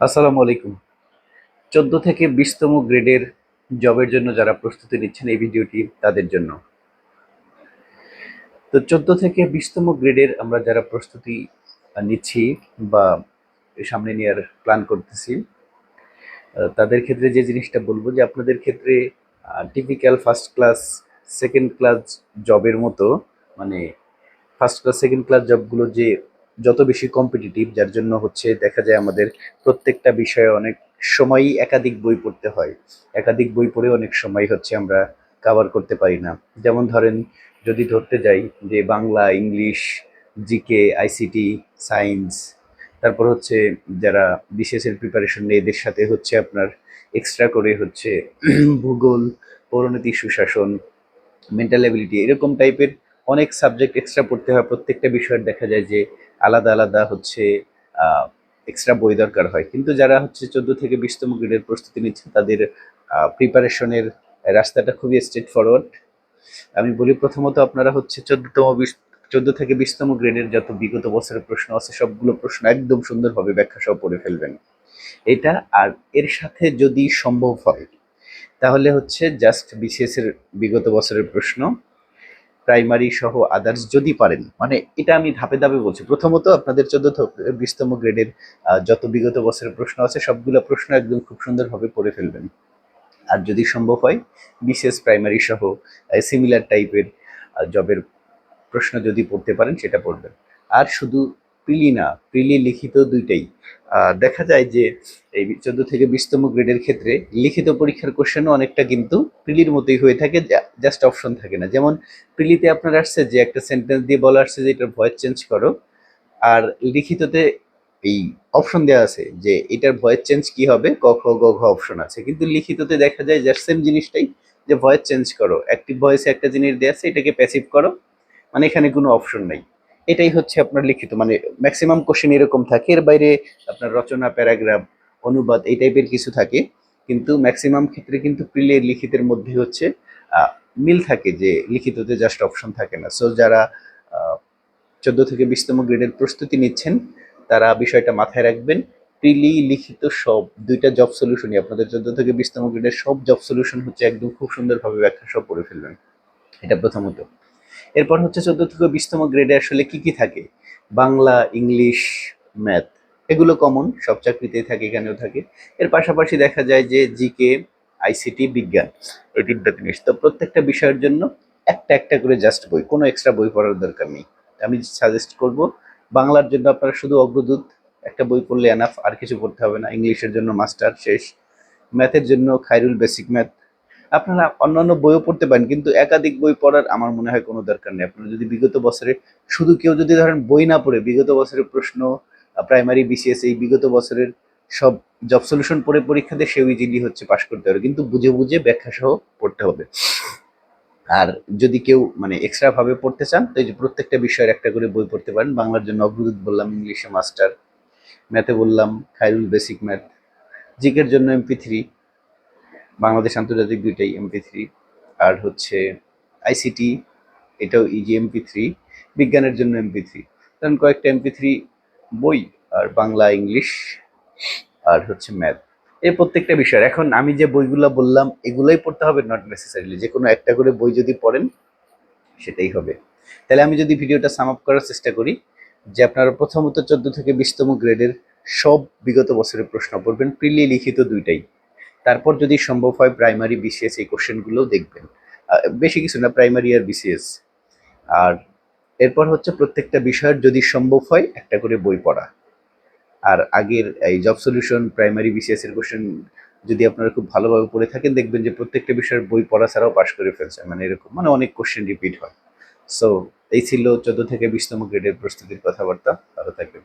আসসালামু আলাইকুম। চোদ্দ থেকে বিশতম গ্রেডের জবের জন্য যারা প্রস্তুতি নিচ্ছেন এই ভিডিওটি তাদের জন্য। তো চোদ্দ থেকে বিশতম গ্রেডের আমরা যারা প্রস্তুতি নিচ্ছি বা সামনে নেওয়ার প্ল্যান করতেছি, তাদের ক্ষেত্রে যে জিনিসটা বলব যে আপনাদের ক্ষেত্রে typical first class second class জবের মতো মানে ফার্স্ট ক্লাস সেকেন্ড ক্লাস জবগুলো যে যত বেশি কম্পিটিটিভ যার জন্য হচ্ছে দেখা যায় আমাদের প্রত্যেকটা বিষয়ে অনেক সময়ই একাধিক বই পড়তে হয়। একাধিক বই পড়ে অনেক সময় হচ্ছে আমরা কভার করতে পারি না। যেমন ধরেন, যদি ধরতে যাই যে Bangla, English GK ICT science, তারপর হচ্ছে যারা বিশেষের প্রিপারেশন নেই এদের সাথে হচ্ছে আপনার এক্সট্রা করে হচ্ছে ভূগোল পৌরনীতি সুশাসন মেন্টাল অ্যাবিলিটি এরকম টাইপের অনেক সাবজেক্ট এক্সট্রা পড়তে হয়। প্রত্যেকটা বিষয়ের দেখা যায় যে আলাদা আলাদা হচ্ছে এক্সট্রা বই দরকার হয়। কিন্তু যারা হচ্ছে চোদ্দ থেকে বিশতম গ্রেডের প্রস্তুতি নিচ্ছে, তাদের প্রিপারেশনের রাস্তাটা খুবই স্ট্রেট ফরওয়ার্ড আমি বলি প্রথমত আপনারা হচ্ছে চোদ্দতম বিশ, চোদ্দ থেকে বিশতম গ্রেডের যত বিগত বছরের প্রশ্ন আছে, সবগুলো প্রশ্ন একদম সুন্দরভাবে ব্যাখ্যা সহ পড়ে ফেলবেন। এটা আর এর সাথে যদি সম্ভব হয়, তাহলে হচ্ছে জাস্ট বিসিএস এর বিগত বছরের প্রশ্ন। প্রাইমারি সহ আদার্স যদি পারেন মানে এটা আমি ধাপে ধাপে বলছি। প্রথমত আপনাদের চোদ্দ বিশতম গ্রেডের যত বিগত বছরের প্রশ্ন আছে, সবগুলো প্রশ্ন একদম খুব সুন্দরভাবে পড়ে ফেলবেন। আর যদি সম্ভব হয়, বিশেষ প্রাইমারি সহ সিমিলার টাইপের জবের প্রশ্ন যদি পড়তে পারেন, সেটা পড়বেন। আর শুধু প্রিলি না প্রিলি লিখিত দুইটাই। দেখা যায় যে এই চোদ্দ থেকে বিশতম গ্রেডের ক্ষেত্রে লিখিত পরীক্ষার কোশ্চেনও অনেকটা কিন্তু প্রিলির মতোই হয়ে থাকে জাস্ট অপশন থাকে না। যেমন প্রিলিতে আপনার আসছে যে একটা সেন্টেন্স দিয়ে বলা আসছে যে এটার ভয়েস চেঞ্জ করো, আর লিখিততে এই অপশন দেওয়া আছে যে এটার ভয়েস চেঞ্জ কি হবে, ক, খ, গ, ঘ অপশন আছে। কিন্তু লিখিততে দেখা যায় জাস্ট সেম জিনিসটাই, যে ভয়েস চেঞ্জ করো। অ্যাক্টিভ ভয়েসে একটা জিনিস দেওয়া আছে, এটাকে প্যাসিভ করো। মানে এখানে কোনো অপশন নাই। এটাই হচ্ছে আপনার লিখিত মানে ম্যাক্সিমাম কোশ্চেন এরকম থাকে। এর বাইরে আপনার রচনা প্যারাগ্রাফ অনুবাদ এই টাইপের কিছু থাকে। কিন্তু ম্যাক্সিমাম ক্ষেত্রে কিন্তু প্রিলের লিখিতের মধ্যে হচ্ছে মিল থাকে যে লিখিততে জাস্ট অপশন থাকে না। সো যারা চোদ্দ থেকে বিশতম গ্রেডের প্রস্তুতি নিচ্ছেন, তারা বিষয়টা মাথায় রাখবেন। প্রিলি লিখিত সব দুইটা জব সলিউশনই আপনাদের চোদ্দ থেকে বিশতম গ্রেডের সব জব সলিউশন হচ্ছে একদম খুব সুন্দরভাবে ব্যাখ্যা সব পড়ে ফেলবেন। এটা প্রথমত। এরপর হচ্ছে চোদ্দ থেকে বিশতম গ্রেডে আসলে কি কি থাকে? বাংলা, ইংলিশ ম্যাথ এগুলো কমন সব চাকরিতেই থাকে, এখানেও থাকে। এর পাশাপাশি দেখা যায় যে জিকে আইসিটি বিজ্ঞান, এই তিনটা জিনিস। তো প্রত্যেকটা বিষয়ের জন্য একটা একটা করে জাস্ট বই, কোনো এক্সট্রা বই পড়ার দরকার নেই। আমি সাজেস্ট করব, বাংলার জন্য আপনারা শুধু অগ্রদূত, একটা বই পড়লে এনাফ আর কিছু পড়তে হবে না। ইংলিশের জন্য মাস্টার শেষ। ম্যাথের জন্য খাইরুল বেসিক ম্যাথ আপনারা অন্যান্য বইও পড়তে পারেন, কিন্তু একাধিক বই পড়ার আমার মনে হয় কোনো দরকার নেই। আপনারা যদি বিগত বছরে, শুধু কেউ যদি ধরেন বই না পড়ে, বিগত বছরের প্রশ্ন প্রাইমারি বিসিএস এই বিগত বছরের সব জব সলিউশন পড়ে পরীক্ষা দিয়ে সেও ইজিলি হচ্ছে পাশ করতে পারে কিন্তু বুঝে বুঝে ব্যাখ্যা সহ পড়তে হবে। আর যদি কেউ মানে এক্সট্রা ভাবে পড়তে চান, তো এই যে প্রত্যেকটা বিষয়ের একটা করে বই পড়তে পারেন। বাংলার জন্য অগ্রদূত বললাম, ইংলিশে মাস্টার, ম্যাথে বললাম খাইরুল বেসিক ম্যাথ, জিকের জন্য এমপি থ্রি বাংলাদেশ আন্তর্জাতিক দুইটাই এমপি থ্রি আর হচ্ছে আইসিটি এটাও ইজি এমপি থ্রি বিজ্ঞানের জন্য এমপি থ্রি কারণ কয়েকটা এমপি থ্রি বই, আর বাংলা, ইংলিশ, আর হচ্ছে ম্যাথ। এই প্রত্যেকটা বিষয় এখন আমি যে বইগুলো বললাম, এগুলোই পড়তে হবে নট নেসেসারিলি যে কোনো একটা করে বই যদি পড়েন, সেটাই হবে। তাহলে আমি যদি ভিডিওটা সাম আপ করার চেষ্টা করি, যে আপনারা প্রথমত চোদ্দ থেকে বিশতম গ্রেডের সব বিগত বছরের প্রশ্ন পড়বেন। প্রিলি লিখিত দুইটাই। তারপর যদি সম্ভব হয় প্রাইমারি বিসিএস এই কোশ্চেনগুলোও দেখবেন। বেশি কিছু না প্রাইমারি আর বিসিএস আর এরপর হচ্ছে প্রত্যেকটা বিষয়ের যদি সম্ভব হয় একটা করে বই পড়া। আর আগের এই জব সলিউশন প্রাইমারি বিসিএস এর কোশ্চেন যদি আপনারা খুব ভালোভাবে পড়ে থাকেন, দেখবেন যে প্রত্যেকটা বিষয়ের বই পড়া ছাড়াও পাশ করে ফেলছে। মানে এরকম মানে অনেক কোশ্চেন রিপিট হয়। সো এই ছিল চোদ্দ থেকে বিশতম গ্রেডের প্রস্তুতির কথাবার্তা। ভালো থাকবেন।